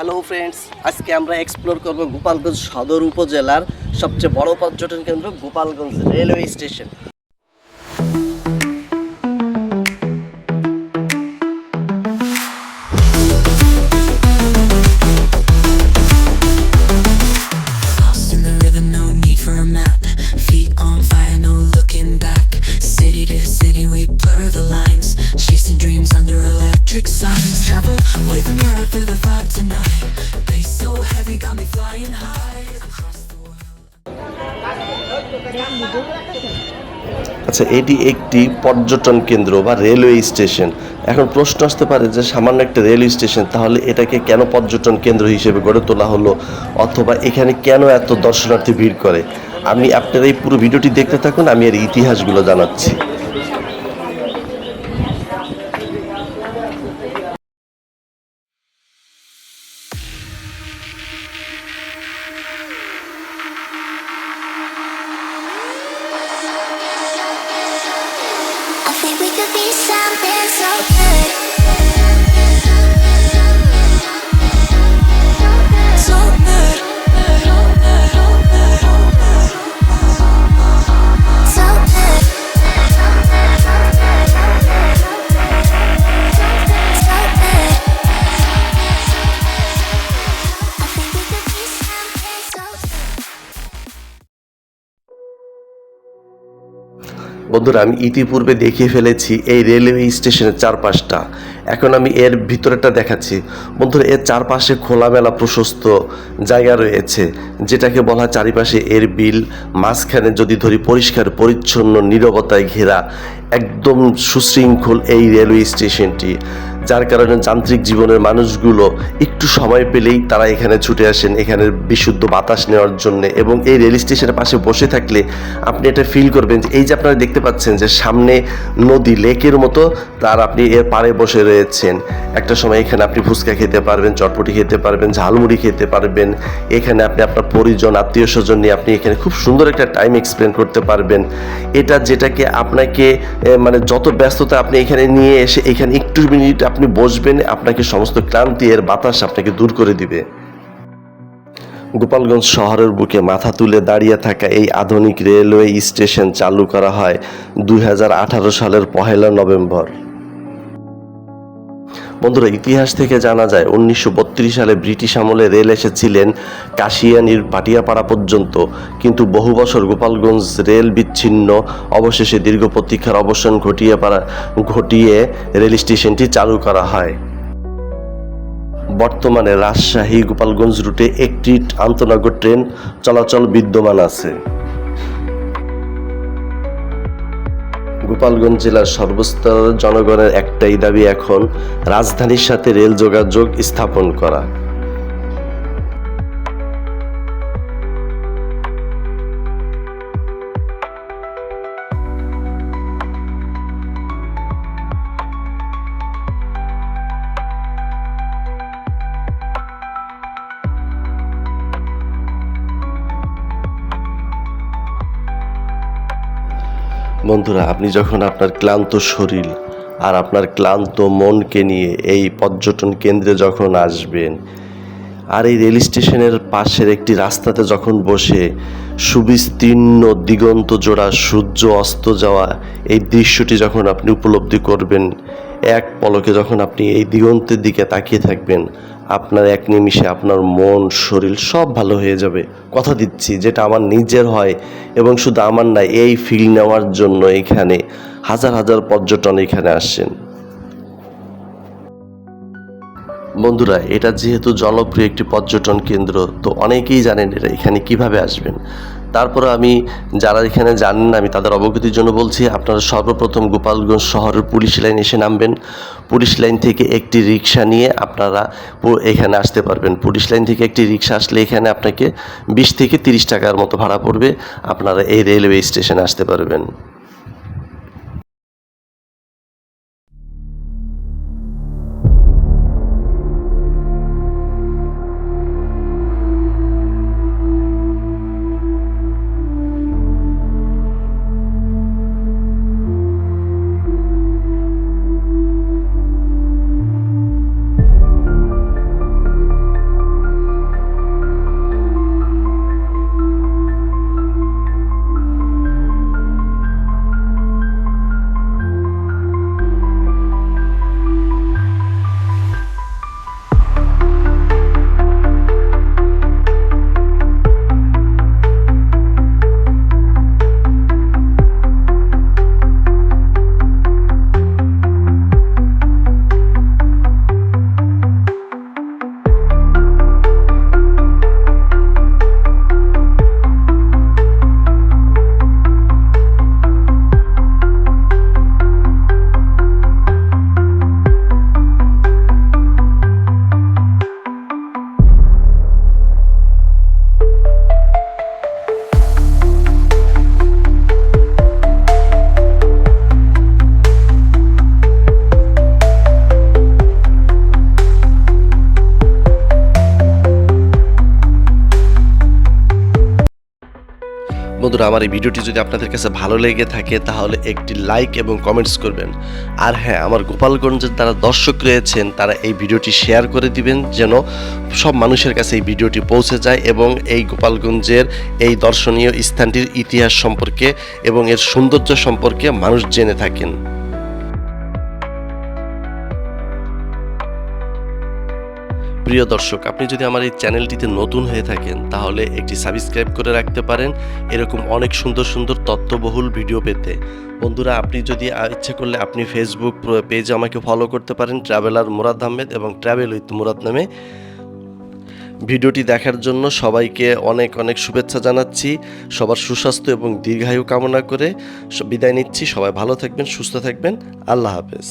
Hello friends আজকে আমরা explore করব গোপালগঞ্জ সদর উপজেলার সবচেয়ে বড় পর্যটন কেন্দ্র গোপালগঞ্জ রেলওয়ে স্টেশন। আচ্ছা এটি একটি পর্যটন কেন্দ্র বা রেলওয়ে স্টেশন এখন প্রশ্ন আসতে পারে যে সামান্য একটা রেলওয়ে স্টেশন তাহলে এটাকে কেন পর্যটন কেন্দ্র হিসেবে গড়ে তোলা হলো? অথবা এখানে কেন এত দর্শনার্থী ভিড় করে? আমি আপনারা এই পুরো ভিডিওটি দেখতে থাকুন, আমি এর ইতিহাসগুলো জানাচ্ছি। বন্ধুরা, আমি ইতিপূর্বে দেখিয়ে ফেলেছি এই রেলওয়ে স্টেশনের চারপাশটা। এখন আমি এর ভিতরেটা দেখাচ্ছি। বন্ধুরা, এর চারপাশে খোলামেলা প্রশস্ত জায়গা রয়েছে, যেটাকে বলা চারিপাশে এর বিল, মাঝখানে যদি ধরি পরিষ্কার, পরিচ্ছন্ন, নিরবতায় ঘেরা, একদম সুশৃঙ্খল এই রেলওয়ে স্টেশনটি। যার কারণে যান্ত্রিক জীবনের মানুষগুলো একটু সময় পেলেই তারা এখানে ছুটে আসেন, এখানে বিশুদ্ধ বাতাস নেওয়ার জন্য এবং এই রেল স্টেশনের পাশে বসে থাকলে আপনি এটা ফিল করবেন যে এই যে আপনারা দেখতে পাচ্ছেন যে সামনে নদী, লেকের মতো তার আপনি এর পাড়ে বসে রয়েছেন। একটা সময় এখানে আপনি ফুচকা খেতে পারবেন, চটপটি খেতে পারবেন, ঝালমুড়ি খেতে পারবেন, এখানে আপনি আপনার পরিজন আত্মীয় স্বজন নিয়ে আপনি এখানে খুব সুন্দর একটা টাইম এক্সপ্লেন করতে পারবেন। এটা যেটাকে আপনাকে মানে যত ব্যস্ততা আপনি এখানে নিয়ে এসে এখানে একটু মিনিট আপনি বসবেন, আপনাকে সমস্ত ক্লান্তি এর বাতাস আপনাকে দূর করে দিবে। গোপালগঞ্জ শহরের বুকে মাথা তুলে দাঁড়িয়ে থাকা এই আধুনিক রেলওয়ে স্টেশন চালু করা হয় দুই হাজার আঠারো সালের পহেলা নভেম্বর। বন্ধুরা, ইতিহাস থেকে জানা যায়, উনিশশো বত্রিশ সালে ব্রিটিশ আমলে রেল এসেছিলেন কাশিয়ানির পাটিয়াপাড়া পর্যন্ত। কিন্তু বহু বছর গোপালগঞ্জ রেল বিচ্ছিন্ন অবশেষে দীর্ঘ প্রতীক্ষার অবসান ঘটিয়ে পারা ঘটিয়ে রেল স্টেশনটি চালু করা হয়। বর্তমানে রাজশাহী গোপালগঞ্জ রুটে একটি আন্তনগর ট্রেন চলাচল বিদ্যমান আছে। গোপালগঞ্জ জেলার সর্বস্তরের জনগণের একটাই দাবি এখন রাজধানীর সাথে রেল যোগাযোগ স্থাপন করা। বন্ধুরা, আপনি যখন আপনার ক্লান্ত শরীর আর আপনার ক্লান্ত মনকে নিয়ে এই পর্যটন কেন্দ্রে যখন আসবেন, আর এই রেল স্টেশনের পাশের একটি রাস্তাতে যখন বসে সুবিস্তীর্ণ দিগন্ত জোড়া সূর্য অস্ত যাওয়া এই দৃশ্যটি যখন আপনি উপলব্ধি করবেন, এক পলকে যখন আপনি এই দিগন্তের দিকে তাকিয়ে থাকবেন আপনার এক নিমিষে আপনার মন, শরীর সব ভালো হয়ে যাবে। কথা দিচ্ছি, যেটা আমার নিজের হয় এবং শুধু আমার না, এই ফিল নেওয়ার জন্য এখানে হাজার হাজার পর্যটন এখানে আসেন বন্ধুরা, এটা যেহেতু জনপ্রিয় একটি পর্যটন কেন্দ্র, তো অনেকেই জানেন এটা এখানে কীভাবে আসবেন। তারপরে আমি যারা এখানে জানেন না, আমি তাদের অবগতির জন্য বলছি, আপনারা সর্বপ্রথম গোপালগঞ্জ শহরের পুলিশ লাইন এসে নামবেন। পুলিশ লাইন থেকে একটি রিক্সা নিয়ে আপনারা এখানে আসতে পারবেন। পুলিশ লাইন থেকে একটি রিক্সা আসলে এখানে আপনাকে বিশ থেকে তিরিশ টাকার মতো ভাড়া পড়বে। আপনারা এই রেলওয়ে স্টেশনে আসতে পারবেন। বন্ধুরা, আমার এই ভিডিওটি যদি আপনাদের কাছে ভালো লেগে থাকে, তাহলে একটি লাইক এবং কমেন্টস করবেন। আর হ্যাঁ আমার গোপালগঞ্জের যারা দর্শক রয়েছেন, তারা এই ভিডিওটি শেয়ার করে দিবেন, যেন সব মানুষের কাছে এই ভিডিওটি পৌঁছে যায় এবং এই গোপালগঞ্জের এই দর্শনীয় স্থানটির ইতিহাস সম্পর্কে এবং এর সৌন্দর্য সম্পর্কে মানুষ জেনে থাকেন। প্রিয় দর্শক, আপনি যদি আমার এই চ্যানেলটিতে নতুন হয়ে থাকেন, তাহলে একটি সাবস্ক্রাইব করে রাখতে পারেন। এরকম অনেক সুন্দর সুন্দর তথ্যবহুল ভিডিও পেতে। বন্ধুরা, আপনি যদি ইচ্ছে করলে আপনি ফেসবুক পেজে আমাকে ফলো করতে পারেন ট্রাভেলার মুরাদ আহমেদ এবং ট্রাভেল উইথ মুরাদ নামে। ভিডিওটি দেখার জন্য সবাইকে অনেক অনেক শুভেচ্ছা জানাচ্ছি। সবার সুস্বাস্থ্য এবং দীর্ঘায়ু কামনা করে বিদায় নিচ্ছি। সবাই ভালো থাকবেন, সুস্থ থাকবেন। আল্লাহ হাফেজ।